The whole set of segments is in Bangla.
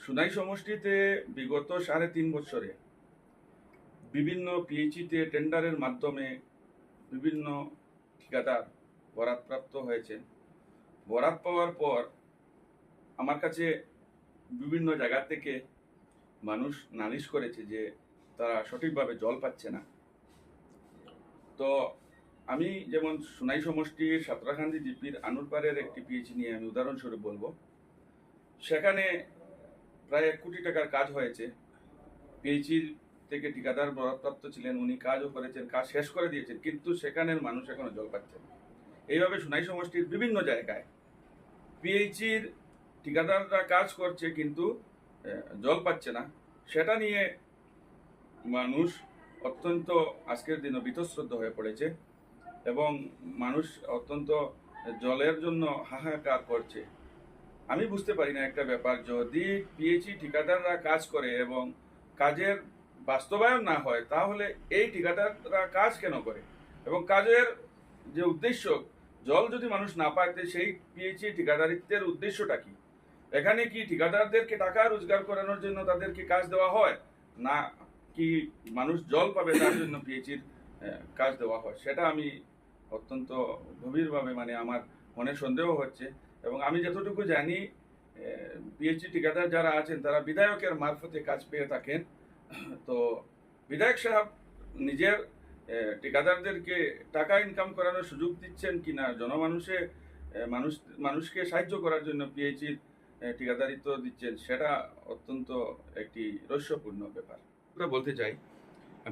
সুনাই সমষ্টিতে বিগত সাড়ে তিন বছরে বিভিন্ন পিএইচিতে টেন্ডারের মাধ্যমে বিভিন্ন ঠিকাদার বরাদপ্রাপ্ত হয়েছেন বরাদ পাওয়ার পর আমার কাছে বিভিন্ন জায়গা থেকে মানুষ নালিশ করেছে যে তারা সঠিকভাবে জল পাচ্ছে না। তো আমি যেমন সুনাই সমষ্টির সাতরাকান্দি জিপির আনুরপাড়ের একটি পিএইচি নিয়ে আমি উদাহরণস্বরূপ বলব। সেখানে প্রায় এক কোটি টাকার কাজ হয়েছে। পিএইচির থেকে ঠিকাদার বরাদপ্রাপ্ত ছিলেন, উনি কাজও করেছেন, কাজ শেষ করে দিয়েছেন, কিন্তু সেখানের মানুষ এখনও জল পাচ্ছে এইভাবে সোনাই সমষ্টির বিভিন্ন জায়গায় পিএইচির ঠিকাদাররা কাজ করছে, কিন্তু জল পাচ্ছে না। সেটা নিয়ে মানুষ অত্যন্ত আজকের দিনে বীতশ্রদ্ধ হয়ে পড়েছে এবং মানুষ অত্যন্ত জলের জন্য হাহাকার করছে। আমি বুঝতে পারি না একটা ব্যাপার, যদি পিএইচি ঠিকাদাররা কাজ করে এবং কাজের বাস্তবায়ন না হয়, তাহলে এই ঠিকাদাররা কাজ কেন করে? এবং কাজের যে উদ্দেশ্য, জল যদি মানুষ না পায় সেই পিএইচি ঠিকাদারিত্বের উদ্দেশ্যটা কি? এখানে কি ঠিকাদারদেরকে টাকা রোজগার করানোর জন্য তাদেরকে কাজ দেওয়া হয়? না কি মানুষ জল পাবে তার জন্য পিএইচির কাজ দেওয়া হয়? সেটা আমি অত্যন্ত গভীরভাবে মানে আমার মনে সন্দেহ হচ্ছে। এবং আমি যতটুকু জানি পিএইচডি ঠিকাদার যারা আছেন, তারা বিধায়কের মারফতে কাজ পেয়ে থাকেন। তো বিধায়ক সাহেব নিজের ঠিকাদারদেরকে টাকা ইনকাম করানোর সুযোগ দিচ্ছেন কিনা, জনমানুষে মানুষ, মানুষকে সাহায্য করার জন্য পিএইচির ঠিকাদারিত্ব দিচ্ছেন, সেটা অত্যন্ত একটি রহস্যপূর্ণ ব্যাপার। বলতে চাই,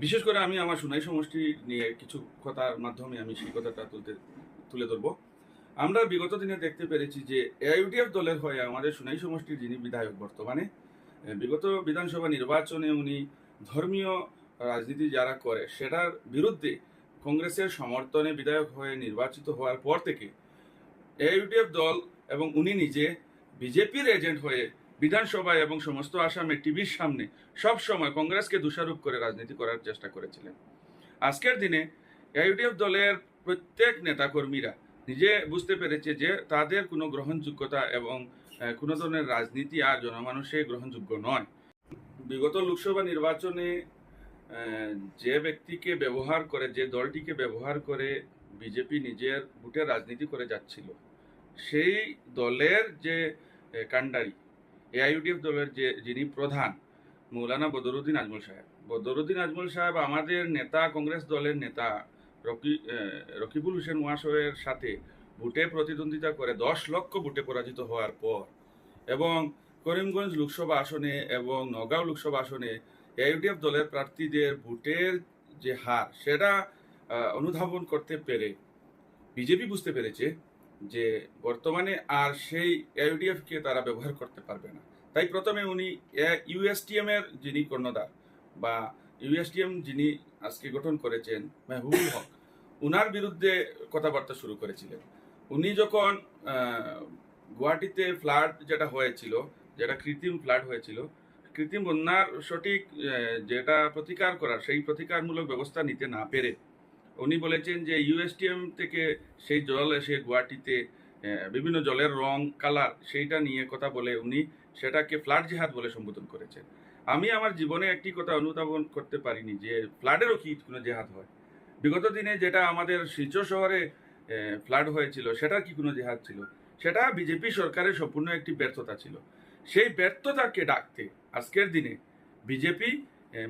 বিশেষ করে আমি আমার সুনাই সমষ্টি নিয়ে কিছু কথার মাধ্যমে আমি সেই কথাটা তুলতে, তুলে ধরবো। আমরা বিগত দিনে দেখতে পেরেছি যে এআইউডিএফ দলের হয়ে আমাদের সুনাই সমষ্টির যিনি বিধায়ক বর্তমানে বিগত বিধানসভা নির্বাচনে উনি ধর্মীয় রাজনীতি যারা করে সেটার বিরুদ্ধে কংগ্রেসের সমর্থনে বিধায়ক হয়ে নির্বাচিত হওয়ার পর থেকে এআইউডিএফ দল এবং উনি নিজে বিজেপির এজেন্ট হয়ে বিধানসভায় এবং সমস্ত আসামে টিভির সামনে সব সময় কংগ্রেসকে দোষারোপ করে রাজনীতি করার চেষ্টা করেছিলেন। আজকের দিনে এআইউডিএফ দলের প্রত্যেক নেতাকর্মীরা নিজে বুঝতে পেরেছে যে তাদের কোনো গ্রহণযোগ্যতা এবং কোনো ধরনের রাজনীতি আর জনমানুষে গ্রহণযোগ্য নয়। বিগত লোকসভা নির্বাচনে যে ব্যক্তিকে ব্যবহার করে, যে দলটিকে ব্যবহার করে বিজেপি নিজের ভোটের রাজনীতি করে যাচ্ছিল, সেই দলের যে কাণ্ডারি, এআইইউডিএফ দলের যে, যিনি প্রধান, মৌলানা বদরুদ্দিন আজমল সাহেব। বদরুদ্দিন আজমল সাহেব আমাদের নেতা, কংগ্রেস দলের নেতা রকি রকিবুল হোসেন ওয়াসের সাথে ভোটে প্রতিদ্বন্দ্বিতা করে দশ লক্ষ ভোটে পরাজিত হওয়ার পর এবং করিমগঞ্জ লোকসভা আসনে এবং নগাঁও লোকসভা আসনে এআইউডিএফ দলের প্রার্থীদের ভোটের যে হার, সেটা অনুধাবন করতে পেরে বিজেপি বুঝতে পেরেছে যে বর্তমানে আর সেই এআইউডিএফকে তারা ব্যবহার করতে পারবে না। তাই প্রথমে উনি ইউএসটিএম এর যিনি কর্ণধার বা ইউএসটিএম যিনি আজকে গঠন করেছেন, মেহবুবুল হক উনার বিরুদ্ধে কথাবার্তা শুরু করেছিলেন। উনি যখন গুয়াহাটিতে ফ্লাড যেটা হয়েছিল, যেটা কৃত্রিম ফ্লাড হয়েছিল, কৃত্রিম বন্যার সঠিক যেটা প্রতিকার করার, সেই প্রতিকারমূলক ব্যবস্থা নিতে না পেরে উনি বলেছেন যে ইউএসটিএম থেকে সেই জল এসে গুয়াহাটিতে বিভিন্ন জলের রং, কালার সেইটা নিয়ে কথা বলে উনি সেটাকে ফ্লাড জেহাদ বলে সম্বোধন করেছেন। আমি আমার জীবনে একটি কথা অনুধাবন করতে পারিনি যে ফ্লাডেরও কি কোনো জেহাদ হয়। বিগত দিনে যেটা আমাদের শিলচর শহরে ফ্লাড হয়েছিল, সেটা কি কোনো জেহাদ ছিল? সেটা বিজেপি সরকারের সম্পূর্ণ একটি ব্যর্থতা ছিল। সেই ব্যর্থতাকে ডাকতে আজকের দিনে বিজেপি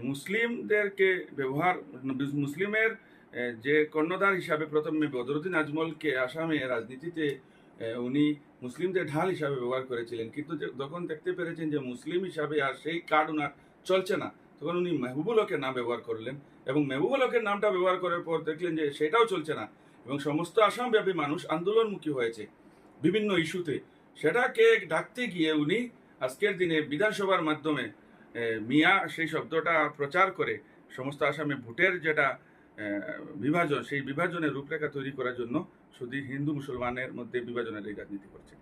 মুসলিমদেরকে ব্যবহার, মুসলিমের যে কর্ণধার হিসাবে প্রথমে বদরুদ্দিন আজমলকে আসামে রাজনীতিতে উনি মুসলিমদের ঢাল হিসাবে ব্যবহার করেছিলেন। কিন্তু যখন দেখতে পেরেছেন যে মুসলিম হিসাবে আর সেই কার্ড ওনার চলছে না। তখন উনি মেহবুবুল হকের নাম ব্যবহার করলেন এবং মেহবুবুল হকের নামটা ব্যবহার করার পর দেখলেন যে সেটাও চলছে না এবং সমস্ত আসামব্যাপী মানুষ আন্দোলনমুখী হয়েছে বিভিন্ন ইস্যুতে। সেটাকে ডাকতে গিয়ে উনি আজকের দিনে বিধানসভার মাধ্যমে মিয়া সেই শব্দটা প্রচার করে সমস্ত আসামে ভোটের যেটা বিভাজন, সেই বিভাজনের রূপরেখা তৈরি করার জন্য শুধু হিন্দু মুসলমানের মধ্যে বিভাজনের এই রাজনীতি করছে